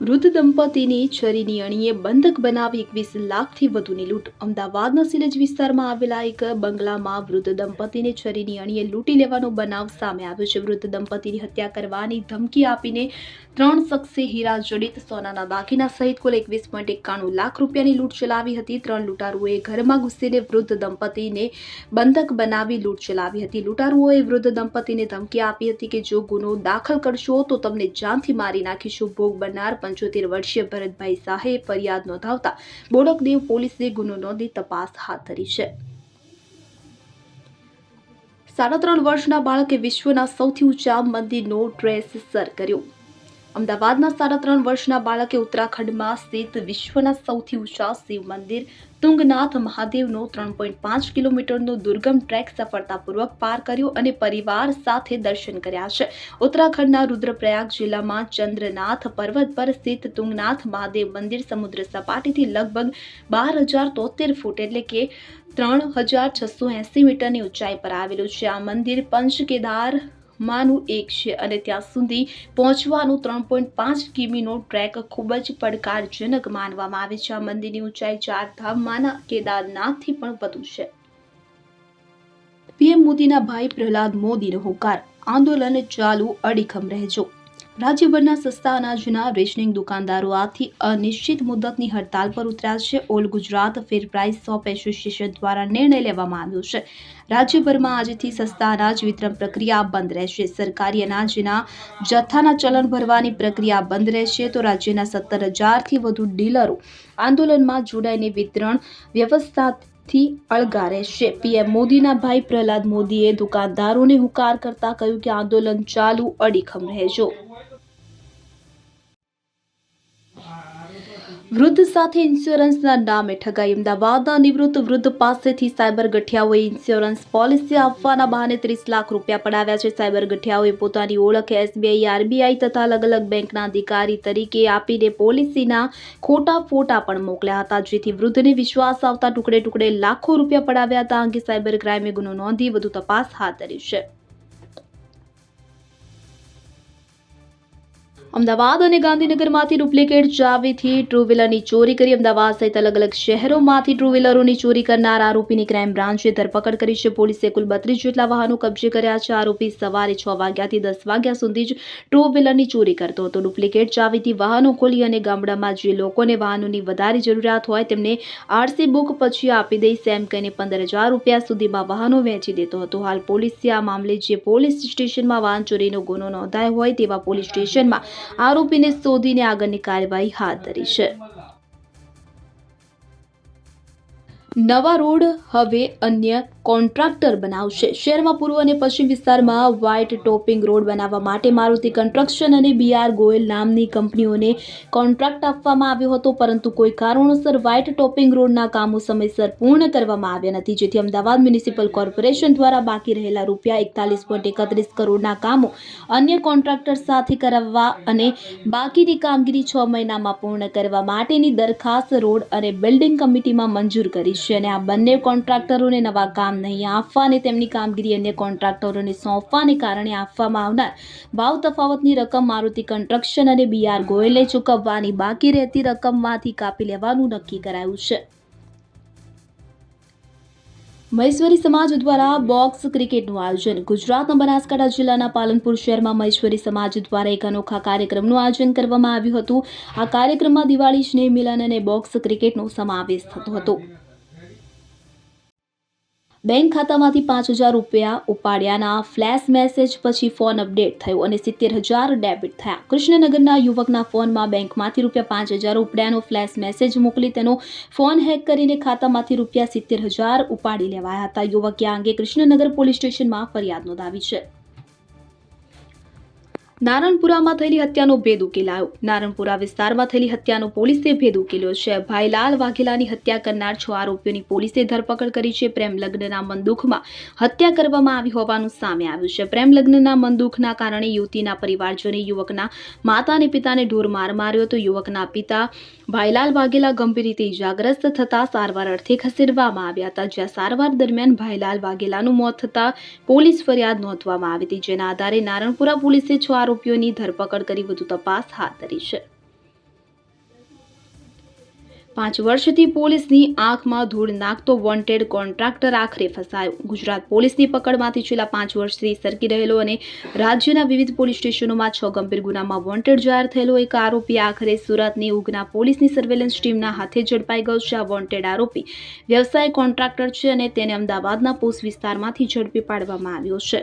વૃદ્ધ દંપતીની છરીની અણીએ બંધક બનાવી એકવીસ લાખથી વધુની લૂંટ. અમદાવાદના સિલેજ વિસ્તારમાં આવેલા એક બંગલામાં વૃદ્ધ દંપતીને છરીની અણીએ લૂંટી લેવાનો બનાવ સામે આવ્યો છે. વૃદ્ધ દંપતીની હત્યા કરવાની ધમકી આપીને ત્રણ શખ્સે હીરા જડિત, સોનાના દાગીના સહિત કુલ એકવીસ પોઈન્ટ એકાણું લાખ રૂપિયાની લૂંટ ચલાવી હતી. ત્રણ લૂંટારુઓએ ઘરમાં ઘૂસીને વૃદ્ધ દંપતીને બંધક બનાવી લૂંટ ચલાવી હતી. લૂંટારુઓએ વૃદ્ધ દંપતીને ધમકી આપી હતી કે જો ગુનો દાખલ કરશો તો તમને જાનથી મારી નાખીશું. ભોગ બનનાર પંચોતેર વર્ષીય ભરતભાઈ શાહે ફરિયાદ નોંધાવતા બોડકદેવ પોલીસે ગુનો નોંધી તપાસ હાથ ધરી છે. સાડા ત્રણ વર્ષના બાળકે વિશ્વના સૌથી ઊંચા મંદિરનો ડ્રેસ સર કર્યો. અમદાવાદના સાડા ત્રણ વર્ષના બાળકે ઉત્તરાખંડમાં સ્થિત વિશ્વના સૌથી ઊંચા શિવ મંદિર તુંગનાથ મહાદેવનો ત્રણ પોઈન્ટ પાંચ કિલોમીટરનો દુર્ગમ ટ્રેક સફળતાપૂર્વક પાર કર્યો અને પરિવાર સાથે દર્શન કર્યા છે. ઉત્તરાખંડના રુદ્રપ્રયાગ જિલ્લામાં ચંદ્રનાથ પર્વત પર સ્થિત તુંગનાથ મહાદેવ મંદિર સમુદ્ર સપાટીથી લગભગ બાર હજાર તોતેર ફૂટ એટલે કે ત્રણ હજાર છસો એંસી મીટરની ઊંચાઈ પર આવેલું છે. આ મંદિર પંચ કેદાર માંનું એક છે અને ત્યાં સુધી પહોંચવાનું ત્રણ પોઈન્ટ પાંચ કિમીનો ટ્રેક ખૂબ જ પડકારજનક માનવામાં આવે છે. આ મંદિરની ઊંચાઈ ચાર ધામમાંના કેદારનાથથી પણ વધુ છે. પીએમ મોદીના ભાઈ પ્રહલાદ મોદીનો હોકાર. આંદોલન ચાલુ અડીખમ રહેજો. રાજ્યભરના સસ્તા અનાજના રેશનિંગ દુકાનદારો આથી અનિશ્ચિત મુદતની હડતાલ પર ઉતર્યા છે. All Gujarat fair price shop association દ્વારા નિર્ણય લેવામાં આવ્યો છે. રાજ્યભરમાં આજથી સસ્તા અનાજ વિતરણ પ્રક્રિયા બંધ રહેશે. સરકારી અનાજના જથ્થાના ચલણ ભરવાની પ્રક્રિયા બંધ રહેશે તો રાજ્યના સત્તર હજારથી વધુ ડીલરો આંદોલનમાં જોડાઈને વિતરણ વ્યવસ્થાથી અળગા રહેશે. પીએમ મોદીના ભાઈ પ્રહલાદ મોદીએ દુકાનદારોને હુકાર કરતા કહ્યું કે આંદોલન ચાલુ અડીખમ રહેજો. વૃદ્ધ સાથે ઇન્સ્યોરન્સના નામે ઠગાઈ અમદાવાદના નિવૃત્ત વૃદ્ધ પાસેથી સાયબર ગઠિયાઓએ ઇન્સ્યોરન્સ પોલિસી આપવાના બહાને ત્રીસ લાખ રૂપિયા પડાવ્યા છે. સાયબર ગઠિયાઓએ પોતાની ઓળખ એસબીઆઈ, આરબીઆઈ તથા અલગ અલગ બેંકના અધિકારી તરીકે આપીને પોલિસીના ખોટા ફોટા પણ મોકલ્યા હતા, જેથી વૃદ્ધને વિશ્વાસ આવતા ટુકડે ટુકડે લાખો રૂપિયા પડાવ્યા હતા. અંગે સાયબર ક્રાઇમે ગુનો નોંધી વધુ તપાસ હાથ ધરી છે. અમદાવાદ અને ગાંધીનગરમાંથી ડુપ્લિકેટ ચાવીથી ટુ વ્હીલરની ચોરી કરી અમદાવાદ સહિત અલગ અલગ શહેરોમાંથી ટુ વ્હીલરોની ચોરી કરનાર આરોપીની ક્રાઇમ બ્રાન્ચે ધરપકડ કરી છે. પોલીસે કુલ બત્રીસ જેટલા વાહનો કબજે કર્યા છે. આરોપી સવારે છ વાગ્યાથી દસ વાગ્યા સુધી જ ટુ વ્હીલરની ચોરી કરતો હતો. ડુપ્લિકેટ ચાવીથી વાહનો ખોલી અને ગામડામાં જે લોકોને વાહનોની વધારે જરૂરિયાત હોય તેમને આરસી બુક પછી આપી દઈશ એમ કહીને પંદર હજાર રૂપિયા સુધીમાં વાહનો વેચી દેતો હતો. હાલ પોલીસે આ મામલે જે પોલીસ સ્ટેશનમાં વાહન ચોરીનો ગુનો નોંધાયો હોય તેવા પોલીસ સ્ટેશનમાં આરોપીને શોધીને આગળની કાર્યવાહી હાથ ધરી છે. નવા રોડ હવે અન્ય કોન્ટ્રાક્ટર બનાવશે. શહેરમાં પૂર્વ અને પશ્ચિમ વિસ્તારમાં વ્હાઇટ ટોપિંગ રોડ બનાવવા માટે મારુતિ કન્સ્ટ્રક્શન અને બીઆર ગોયલ નામની કંપનીઓને કોન્ટ્રાક્ટ આપવામાં આવ્યો હતો, પરંતુ કોઈ કારણોસર વ્હાઇટ ટોપિંગ રોડના કામો સમયસર પૂર્ણ કરવામાં આવ્યા નથી, જેથી અમદાવાદ મ્યુનિસિપલ કોર્પોરેશન દ્વારા બાકી રહેલા રૂપિયા એકતાલીસ પોઈન્ટ એકત્રીસ કરોડના કામો અન્ય કોન્ટ્રાક્ટર સાથે કરાવવા અને બાકીની કામગીરી છ મહિનામાં પૂર્ણ કરવા માટેની દરખાસ્ત રોડ અને બિલ્ડિંગ કમિટીમાં મંજૂર કરી છે અને આ બંને કોન્ટ્રાક્ટરોને નવા કામ નહીં. આપવા તેમની કામગીરી અન્ય કોન્ટ્રાક્ટરોને સોંપવાને કારણે આપવામાં આવનાર ભાવ તફાવતની રકમ મારુતિ કન્સ્ટ્રક્શન અને બીઆર ગોયલે ચૂકવવાની બાકી રહેતી રકમમાંથી કાપી લેવાનું નક્કી કરાયું છે. મહેશ્વરી સમાજ દ્વારા બોક્સ ક્રિકેટનું આયોજન. ગુજરાતના બનાસકાંઠા જિલ્લાના પાલનપુર શહેરમાં મહેશ્વરી સમાજ દ્વારા એક અનોખા કાર્યક્રમનું આયોજન કરવામાં આવ્યું હતું. આ કાર્યક્રમમાં દિવાળી, સ્નેહ મિલન અને બોક્સ ક્રિકેટનો સમાવેશ થતો હતો. બેંક ખાતામાંથી પાંચ હજાર રૂપિયા ઉપાડ્યાના ફ્લેશ મેસેજ પછી ફોન અપડેટ થયો અને સિત્તેર હજાર ડેબિટ થયા. કૃષ્ણનગરના યુવકના ફોનમાં બેંકમાંથી રૂપિયા પાંચ હજાર ઉપડ્યાનો ફ્લેશ મેસેજ મોકલી તેનો ફોન હેક કરીને ખાતામાંથી રૂપિયા સિત્તેર હજાર ઉપાડી લેવાયા હતા. યુવકે આ અંગે કૃષ્ણનગર પોલીસ સ્ટેશનમાં ફરિયાદ નોંધાવી છે. નારણપુરામાં થયેલી હત્યાનો ભેદ ઉકેલાયો. નારણપુરા વિસ્તારમાં થયેલી હત્યાનો પોલીસે ભેદ ઉકેલ્યો છે. ભાઈલાલ વાઘેલાની હત્યા કરનાર છ આરોપીઓની પોલીસે ધરપકડ કરી છે. પ્રેમ લગ્નના મંદુખમાં હત્યા કરવામાં આવી હોવાનું સામે આવ્યું છે. પ્રેમ લગ્નના મંદુખના કારણે યુવતીના પરિવારજોને યુવકના માતા અને પિતાને ઢોર માર માર્યો તો યુવકના પિતા ભાઈલાલ વાઘેલા ગંભીર રીતે ઇજાગ્રસ્ત થતા સારવાર અર્થે ખસેડવામાં આવ્યા હતા. જ્યાં સારવાર દરમિયાન ભાઈલાલ વાઘેલાનું મોત થતાં પોલીસ ફરિયાદ નોંધવામાં આવી હતી. જેના આધારે નારણપુરા પોલીસે છ આરોપીઓની ધરપકડ કરી વધુ તપાસ હાથ ધરી છે. પાંચ વર્ષથી પોલીસની આંખમાં ધૂળ નાખતો વોન્ટેડ કોન્ટ્રાક્ટર આખરે ફસાયો. ગુજરાત પોલીસની પકડમાંથી છેલ્લા પાંચ વર્ષથી સરકી રહેલો અને રાજ્યના વિવિધ પોલીસ સ્ટેશનોમાં છ ગંભીર ગુનામાં વોન્ટેડ જાહેર થયેલો એક આરોપી આખરે સુરતની ઉગના પોલીસની સર્વેલન્સ ટીમના હાથે ઝડપાઈ ગયો છે. આ વોન્ટેડ આરોપી વ્યવસાય કોન્ટ્રાક્ટર છે અને તેને અમદાવાદના પોસ્ટ વિસ્તારમાંથી ઝડપી પાડવામાં આવ્યો છે.